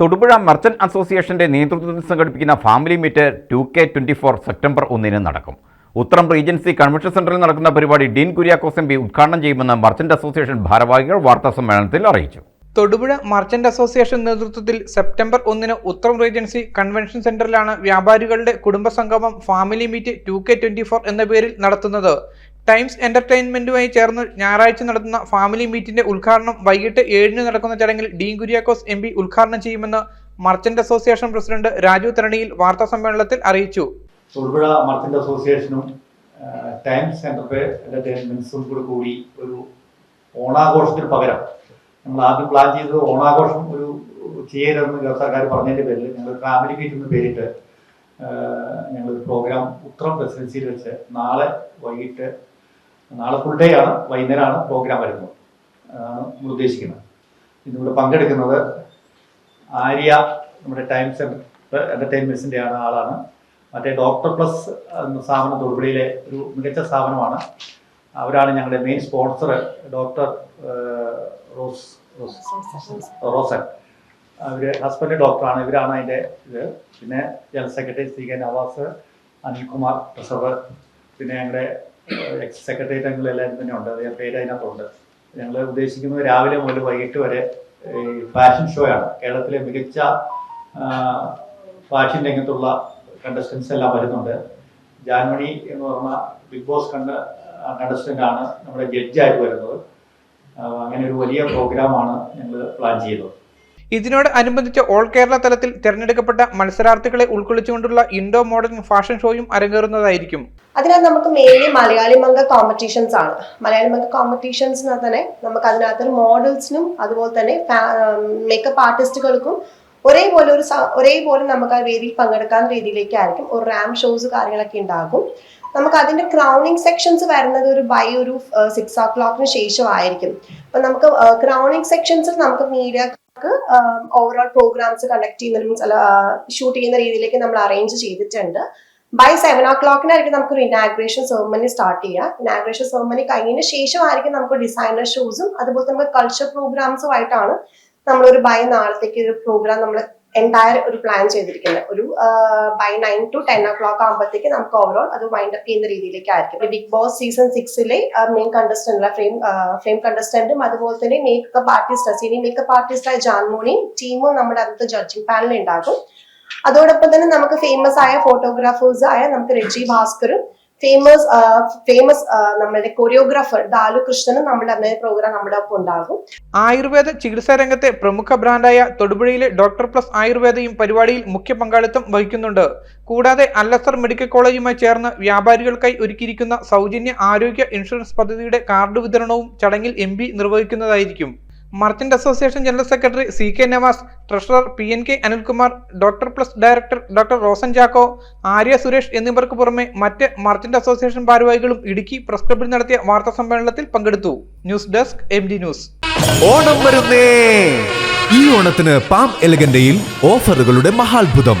Thodupuzha merchant അസോസിയേഷന്റെ നേതൃത്വത്തിൽ സംഘടിപ്പിക്കുന്ന family meet two K twenty four September ഒന്നിന് നടക്കും. ഉത്തരം റീജൻസി കൺവെൻഷൻ സെന്ററിൽ നടക്കുന്ന പരിപാടി ഡീൻ കുര്യാക്കോസ് എം പി ഉദ്ഘാടനം ചെയ്യുമെന്ന് മർച്ചന്റ് അസോസിയേഷൻ ഭാരവാഹികൾ വാർത്താ സമ്മേളനത്തിൽ അറിയിച്ചു. തൊടുപുഴ മർച്ചന്റ് അസോസിയേഷൻ നേതൃത്വത്തിൽ സെപ്റ്റംബർ ഒന്നിന് ഉത്തരം റീജൻസി കൺവെൻഷൻ സെന്ററിലാണ് വ്യാപാരികളുടെ കുടുംബസംഗമം family meet two K twenty four എന്ന പേരിൽ നടത്തുന്നത്. ടൈംസ് എന്റർടൈൻമെന്റുമായി ചേർന്ന് ഞായറാഴ്ച നടത്തുന്ന ഫാമിലി മീറ്റിന്റെ ഉദ്ഘാടനം വൈകിട്ട് ഏഴിന് നടക്കുന്ന ചടങ്ങിൽ ഡീൻ കുര്യാക്കോസ് എം പി ഉദ്ഘാടനം ചെയ്യുമെന്ന് മർച്ചന്റ് അസോസിയേഷൻ പ്രസിഡന്റ് രാജു തരണിയിൽ വാർത്താ സമ്മേളനത്തിൽ അറിയിച്ചു. തൊടുപുഴ മർച്ചന്റ് അസോസിയേഷനും ടൈംസ് എന്റർടൈൻമെന്റ്സും കൂടി കൂടി ഒരു ഓണാഘോഷത്തിന് പകരം നമ്മൾ ആദ്യം പ്ലാൻ ചെയ്തത് ഓണാഘോഷം ഒരു ചെയ്യരുതെന്ന് സർക്കാർ പറഞ്ഞതിന്റെ പേരിൽ ഞങ്ങൾ ഫാമിലി മീറ്റ് എന്ന് പേരിട്ട് ഞങ്ങളൊരു പ്രോഗ്രാം ഉത്രം പ്രസിഡൻസിയിൽ വെച്ച് നാളെ വൈകിട്ട് നാളെ ഫുൾ ഡേ ആണ് വൈകുന്നേരമാണ് പ്രോഗ്രാം വരുന്നത്. അതാണ് നമ്മൾ ഉദ്ദേശിക്കുന്നത്. ഇതിലൂടെ പങ്കെടുക്കുന്നത് ആര്യ നമ്മുടെ ടൈംസ് എന്റർടൈൻമെന്റ്സിന്റെ ആണ് ആളാണ്. മറ്റേ ഡോക്ടർ പ്ലസ് എന്ന സ്ഥാപനം തൊടുപുഴയിലെ ഒരു മികച്ച സ്ഥാപനമാണ്. അവരാണ് ഞങ്ങളുടെ main sponsor doctor Rose Rose Rosen. അവർ ഹസ്ബൻഡ് ഡോക്ടറാണ് ഇവരാണ് അതിന്റെ ഇത്. പിന്നെ general secretary C K Navas Anilkumar Prasav പിന്നെ ഞങ്ങളുടെ എക്സ് സെക്രട്ടേറിയറ്റ് അംഗങ്ങൾ എല്ലാവരും തന്നെ ഉണ്ട്. അതിന്റെ പേര് അതിനകത്തുണ്ട്. ഞങ്ങൾ ഉദ്ദേശിക്കുന്നത് രാവിലെ മുതൽ വൈകിട്ട് വരെ ഈ ഫാഷൻ ഷോ ആണ്. കേരളത്തിലെ മികച്ച ഫാഷൻ രംഗത്തുള്ള കണ്ടസ്റ്റൻസ് എല്ലാം വരുന്നുണ്ട്. ജാൻമണി എന്ന് പറഞ്ഞ ബിഗ് ബോസ് കണ്ട കണ്ടസ്റ്റന്റ് ആണ് നമ്മുടെ ജഡ്ജായിട്ട് വരുന്നത്. അങ്ങനെ ഒരു വലിയ പ്രോഗ്രാമാണ് ഞങ്ങൾ പ്ലാൻ ചെയ്തത്. ഇതിനോട് അനുബന്ധിച്ച് ഓൾ കേരള തലത്തിൽ തിരഞ്ഞെടുക്കപ്പെട്ട മത്സരാർത്ഥികളെ ഉൾക്കൊള്ളിച്ചുകൊണ്ടുള്ള ഇൻഡോ മോഡേൺ ഫാഷൻ ഷോയും അരങ്ങേറുന്നതായിരിക്കും. അതിനകത്ത് നമുക്ക് മെയിൻലി മലയാളി മംഗ കോമ്പറ്റീഷൻസ് ആണ്. മലയാളി മംഗ കോമ്പറ്റീഷൻസിന് തന്നെ നമുക്ക് അതിനകത്ത് മോഡൽസിനും അതുപോലെ തന്നെ മേക്കപ്പ് ആർട്ടിസ്റ്റുകൾക്കും ഒരേപോലെ ഒരു ഒരേപോലെ നമുക്ക് ആ വേദിയിൽ പങ്കെടുക്കാൻ രീതിയിലേക്കായിരിക്കും. ഒരു റാം ഷോസ് കാര്യങ്ങളൊക്കെ ഉണ്ടാകും. നമുക്ക് അതിന്റെ ക്രൗണിങ് സെക്ഷൻസ് വരുന്നത് ഒരു ബൈ ഒരു സിക്സ് ഓ ക്ലോക്കിന് ശേഷമായിരിക്കും. അപ്പൊ നമുക്ക് ക്രൗണിങ് സെക്ഷൻസിൽ നമുക്ക് മീഡിയക്ക് ഓവറോൾ പ്രോഗ്രാംസ് കണ്ടക്ട് ചെയ്യുന്ന മീൻസ് ഷൂട്ട് ചെയ്യുന്ന രീതിയിലേക്ക് നമ്മൾ അറേഞ്ച് ചെയ്തിട്ടുണ്ട്. ബൈ സെവൻ ഓ ക്ലോക്കിനായിരിക്കും നമുക്കൊരു ഇനാഗ്രേഷൻ സെർമണി സ്റ്റാർട്ട് ചെയ്യുക. ഇനാഗ്രേഷൻ സെർമണി കഴിഞ്ഞതിന് ശേഷമായിരിക്കും നമുക്ക് ഡിസൈനർ ഷൂസും അതുപോലെ നമുക്ക് കൾച്ചർ പ്രോഗ്രാംസും ആയിട്ടാണ് നമ്മളൊരു ബൈ നാളത്തേക്ക് ഒരു പ്രോഗ്രാം നമ്മൾ എന്റയർ ഒരു പ്ലാൻ ചെയ്തിരിക്കുന്നത് ഒരു by nine to ten o'clock ആകുമ്പോഴത്തേക്ക് നമുക്ക് ഓവറോൾ അത് വൈൻഡ് അപ്പ് ചെയ്യുന്ന രീതിയിലേക്കായിരിക്കും. ബിഗ് ബോസ് സീസൺ സിക്സിലെ മെയിൻ കണ്ടസ്റ്റന്റ് ഫ്രെയിം ഫ്രെയിം കണ്ടസ്റ്റന്റും അതുപോലെ തന്നെ മേക്കപ്പ് ആർട്ടിസ്റ്റ് സീനിയർ മേക്കപ്പ് ആർട്ടിസ്റ്റായ ജാൻമോണിയും ടീമും നമ്മുടെ അടുത്ത ജഡ്ജിങ് പാനൽ ഉണ്ടാകും. അതോടൊപ്പം തന്നെ നമുക്ക് ഫേമസ് ആയ ഫോട്ടോഗ്രാഫേഴ്സ് ആയ നമുക്ക് രജി ഭാസ്കറും ഫേമസ് ഫേമസ് നമ്മുടെ കൊറിയോഗ്രാഫർ ദാലു കൃഷ്ണനും നമ്മുടെ അന്നേ പ്രോഗ്രാം നമ്മുടെ ഒപ്പം ഉണ്ടാകും. ആയുർവേദ ചികിത്സാ രംഗത്തെ പ്രമുഖ ബ്രാൻഡായ തൊടുപുഴയിലെ ഡോക്ടർ പ്ലസ് ആയുർവേദയും പരിപാടിയിൽ മുഖ്യ പങ്കാളിത്തം വഹിക്കുന്നുണ്ട്. കൂടാതെ അല്ലസർ മെഡിക്കൽ കോളേജുമായി ചേർന്ന് വ്യാപാരികൾക്കായി ഒരുക്കിയിരിക്കുന്ന സൗജന്യ ആരോഗ്യ ഇൻഷുറൻസ് പദ്ധതിയുടെ കാർഡ് വിതരണവും ചടങ്ങിൽ M നിർവഹിക്കുന്നതായിരിക്കും. Merchant association general secretary C K Navas treasurer P N K Anilkumar doctor plus director doctor Rosen Chacko Arya Suresh എന്നിവർക്ക് പുറമെ മറ്റ് മർച്ചന്റ് അസോസിയേഷൻ ഭാരവാഹികളും ഇടുക്കി പ്രസ് ക്ലബിൽ നടത്തിയ വാർത്താ സമ്മേളനത്തിൽ പങ്കെടുത്തു. News desk M D news. Onam വരുന്നേ. ഈ ഓണത്തിന് പാം എലഗന്റയിൽ ഓഫറുകളുടെ മഹാത്ഭുതം.